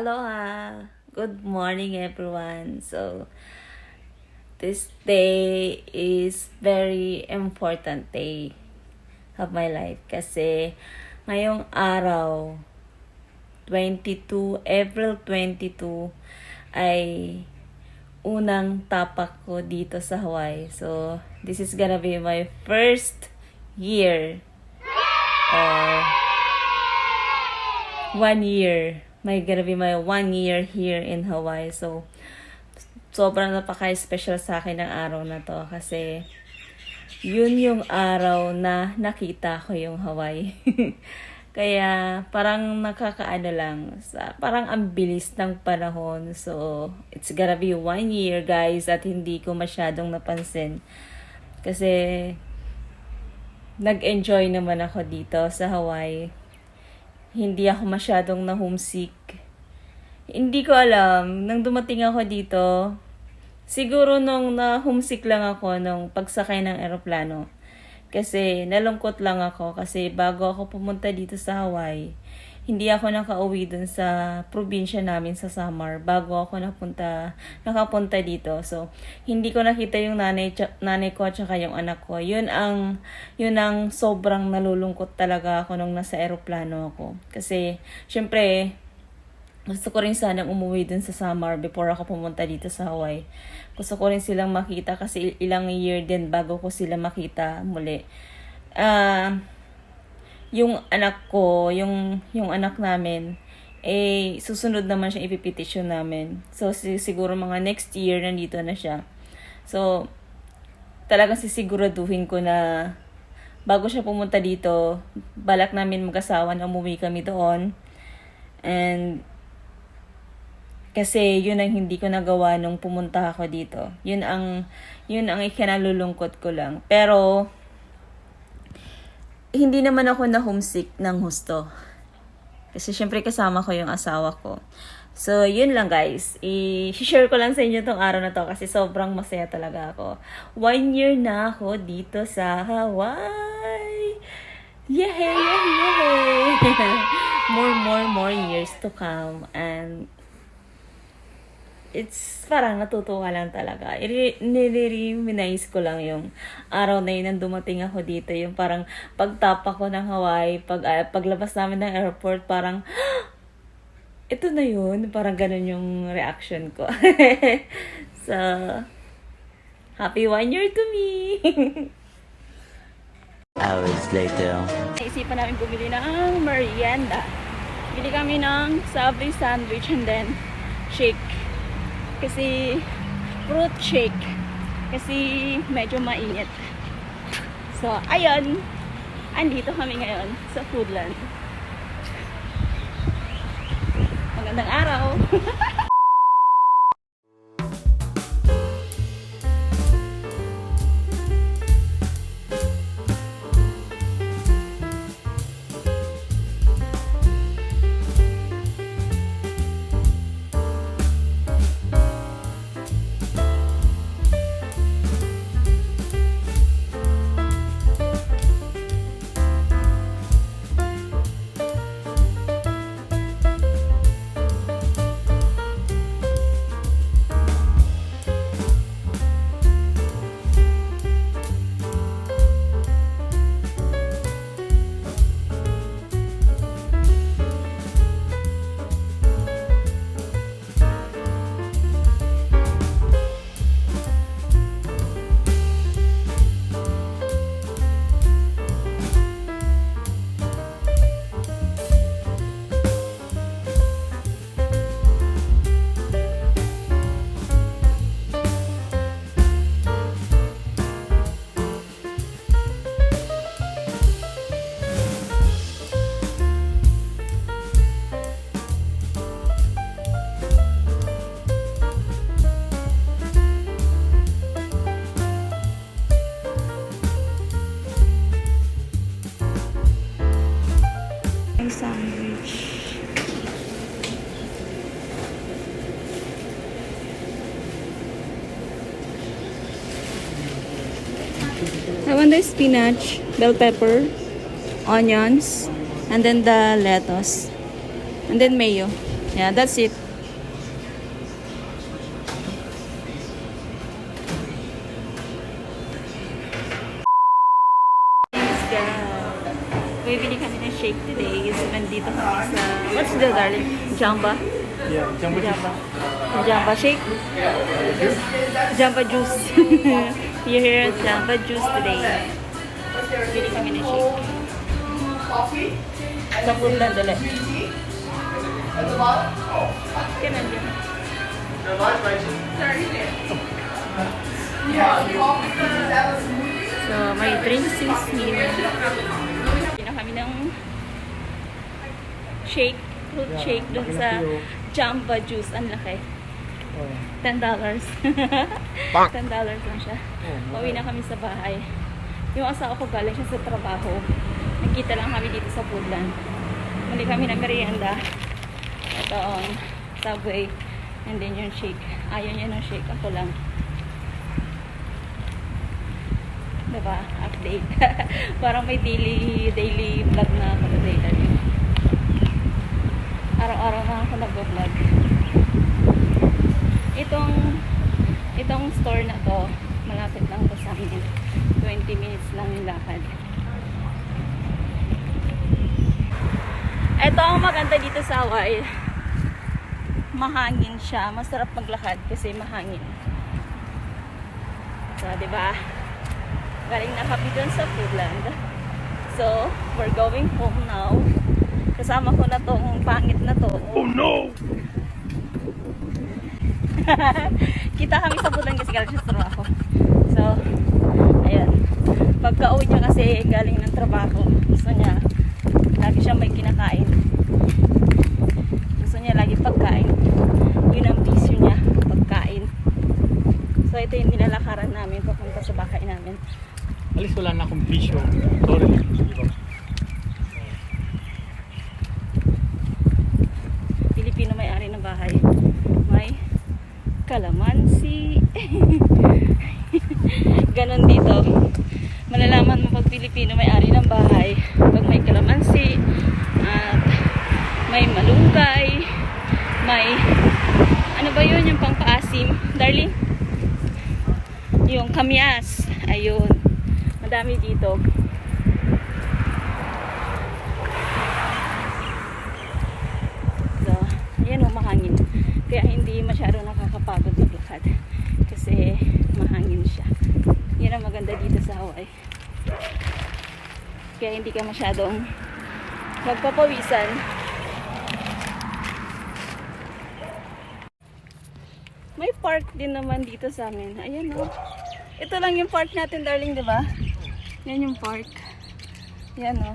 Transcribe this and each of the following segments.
Aloha! Good morning, everyone. So, this day is very important day of my life kasi ngayong araw, 22, April 22, ay unang tapak ko dito sa Hawaii. So, this is gonna be my first year or one year. May gonna be my one year here in Hawaii. So, sobrang napaka-special sa akin ng araw na to kasi yun yung araw na nakita ko yung Hawaii. Kaya parang nakakaano lang, sa, parang ang bilis ng panahon. So, it's gonna be one year guys at hindi ko masyadong napansin. Kasi nag-enjoy naman ako dito sa Hawaii hindi ako masyadong na homesick. Hindi ko alam, nang dumating ako dito, siguro nung na homesick lang ako nung pagsakay ng eroplano. Kasi nalungkot lang ako kasi bago ako pumunta dito sa Hawaii, hindi ako nakauwi dun sa probinsya namin sa Samar bago ako napunta, nakapunta dito. So, hindi ko nakita yung nanay, nanay ko at saka yung anak ko. Yun ang, yun ang sobrang nalulungkot talaga ako nung nasa eroplano ako. Kasi, syempre, gusto ko rin sanang umuwi dun sa Samar before ako pumunta dito sa Hawaii. Gusto ko rin silang makita kasi ilang year din bago ko sila makita muli. Ah, yung anak ko, yung yung anak namin, eh susunod naman siya ipipetisyon namin. So si- siguro mga next year nandito na siya. So talagang sisiguraduhin ko na bago siya pumunta dito, balak namin mag-asawa na umuwi kami doon. And kasi yun ang hindi ko nagawa nung pumunta ako dito. Yun ang yun ang ikinalulungkot ko lang. Pero hindi naman ako na homesick ng husto. Kasi syempre kasama ko yung asawa ko. So, yun lang guys. I-share ko lang sa inyo tong araw na to kasi sobrang masaya talaga ako. One year na ako dito sa Hawaii. Yay! Yay! Yay! more, more, more years to come. And it's parang natutuwa lang talaga. Nire-reminisce ko lang yung araw na yun nang dumating ako dito. Yung parang pagtapa ko ng Hawaii, pag, ah, paglabas namin ng airport, parang, ito na yun. Parang ganun yung reaction ko. so, happy one year to me! Hours later. Naisipan namin bumili ng merienda. Bili kami ng Subway sandwich and then shake. Kasi fruit shake. Kasi medyo mainit. So, ayun. Andito kami ngayon sa Foodland. Magandang araw. I want the spinach, bell pepper, onions, and then the lettuce. And then mayo. Yeah, that's it. Bibili kami ng shake today. So, nandito kami sa... What's the darling? Jamba? Yeah, juice. Jamba. Jamba shake? Jamba juice. At Jamba juice today. Bili kami ng shake. Sa food lang dali. Kaya nandiyan. So, may drinks is here. Na kami ng shake, fruit shake dun sa. Jamba juice. Ang laki. Oh. $10. $10 lang siya. Oh, Pauwi na kami sa bahay. Yung asawa ko galing siya sa trabaho. Nagkita lang kami dito sa Foodland. Muli kami ng merienda. Ito on Subway. And then yung shake. Ayaw niya ng shake. Ako lang. Diba? Update. Parang may daily daily vlog na ako later. Araw-araw na ako nag-vlog. Itong itong store na to, malapit lang to sa amin. 20 minutes lang yung lakad. Ito ang maganda dito sa Hawaii. Mahangin siya. Masarap maglakad kasi mahangin. So, ba? Galing na kami dun sa Foodland. So, we're going home now. Kasama ko na tong pangit na to. oh no! Kita kami sa Foodland kasi galing sa trabaho. So, ayan. Pagka uwi niya kasi galing ng trabaho, gusto niya, lagi siya may kinakain. Gusto niya lagi pagkain. Yun ang bisyo niya, pagkain. So, ito yung nilalakaran namin papunta sa bahay namin. Alis wala na akong bisyo. Sorry. Diba? Pilipino may-ari ng bahay. May kalamansi. Ganon dito. Malalaman mo pag Pilipino may-ari ng bahay. Pag may kalamansi, at may malunggay, may ano ba yun yung pangpaasim? Darling? Yung kamyas. Ayun. Madami dito. So, ayan o, mahangin. Kaya hindi masyado nakakapagod maglakad. Kasi mahangin siya. Yan ang maganda dito sa Hawaii. Kaya hindi ka masyadong magpapawisan. May park din naman dito sa amin. Ayan o. Ito lang yung park natin, darling, ba? Yan yung park. Yan o.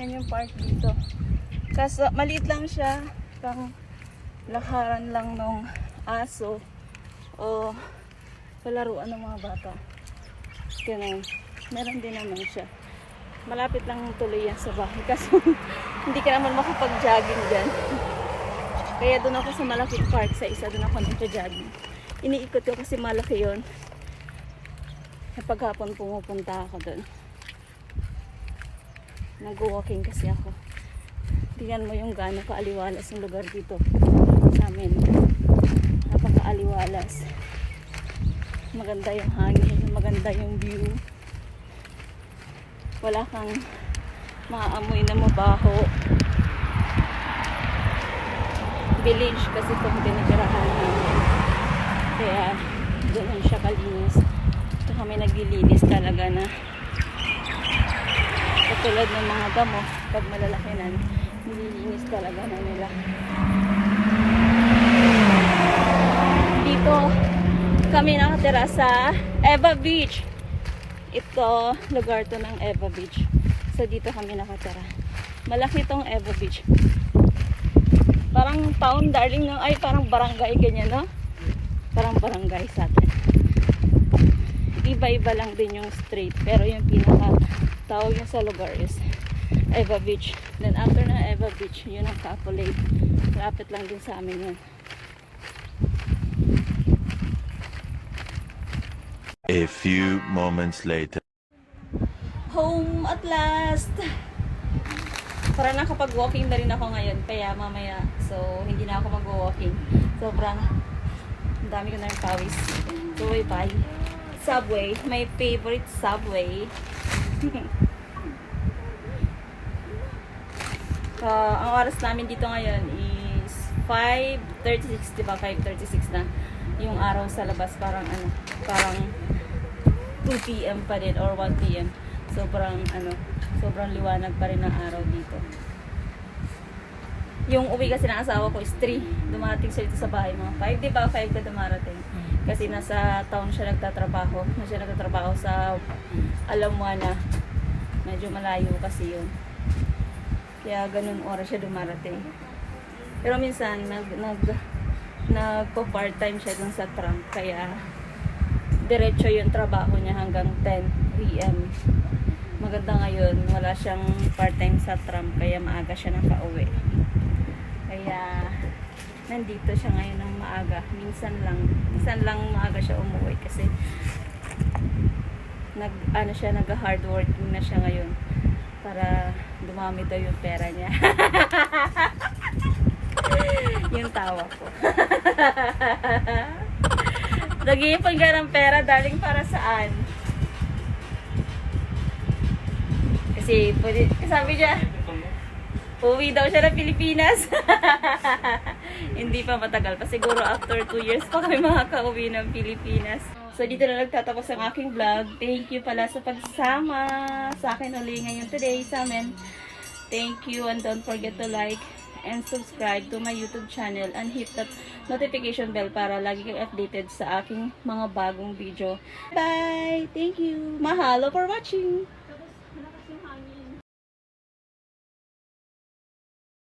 Yan yung park dito. Kaso maliit lang siya. Pang lakaran lang ng aso o palaruan ng mga bata. Ganun. Meron din naman siya. Malapit lang tuloy yan sa bahay. Kaso hindi ka naman makapag-jogging dyan. Kaya doon ako sa malaking park sa isa. Doon ako nagja-jogging. Iniikot ko kasi malaki yon. Kapag hapon pumupunta ako doon. Nag-walking kasi ako. Tingnan mo yung gaano kaaliwalas yung lugar dito sa amin. Napakaaliwalas. Maganda yung hangin, maganda yung view. Wala kang maaamoy na mabaho. Village kasi itong tinitirahan namin. Kaya ganun siya kalinis. Ito kami naglilinis talaga na katulad ng mga damo pag malalaki na nililinis talaga na nila dito kami nakatira sa Eva Beach. Ito lugar to ng Eva Beach. So dito kami nakatira. Malaki tong Eva Beach. Parang town darling no? ay parang barangay ganyan no? Parang barangay sa atin. Iba-iba lang din yung street pero yung pinaka tawag niya sa lugar is Eva Beach. Then after na Eva Beach yun ang Capulate lapit lang din sa amin yun A few moments later. home at last Para nakapag-walking na rin ako ngayon. Kaya mamaya, so hindi na ako mag-walking. Sobrang ang dami ko na rin pawis. So, bye-bye. Subway. My favorite subway. Ah, ang oras namin dito ngayon is 5.36, di ba? 5.36 na. Yung araw sa labas parang ano, parang 2 p.m. pa din or 1 p.m. Sobrang ano, sobrang liwanag pa rin ng araw dito. Yung uwi kasi ng asawa ko is 3. Dumating siya dito sa bahay mga 5, di ba? 5 ka dumarating. Kasi nasa town siya nagtatrabaho. Na siya nagtatrabaho sa Alamwana. Medyo malayo kasi yun. Kaya ganun oras siya dumarating. Pero minsan, nag, nag, nagpo-part-time siya dun sa trunk. Kaya, diretso yung trabaho niya hanggang 10 p.m. Maganda ngayon, wala siyang part-time sa tram. Kaya maaga siya nakauwi. Kaya, nandito siya ngayon ng maaga. Minsan lang, minsan lang maaga siya umuwi kasi nag ano siya nag hard working na siya ngayon para dumami daw yung pera niya. yung tawa ko. Nag-iipon ka ng pera, darling, para saan? Kasi, pwede, sabi niya, uwi daw siya ng Pilipinas. Hindi pa matagal pa. Siguro after 2 years pa kami makaka-uwi ng Pilipinas. So, dito na nagtatapos ang aking vlog. Thank you pala sa pagsama sa akin uli ngayon today sa amin. Thank you and don't forget to like and subscribe to my YouTube channel and hit that notification bell para lagi kang updated sa aking mga bagong video. Bye! Thank you! Mahalo for watching!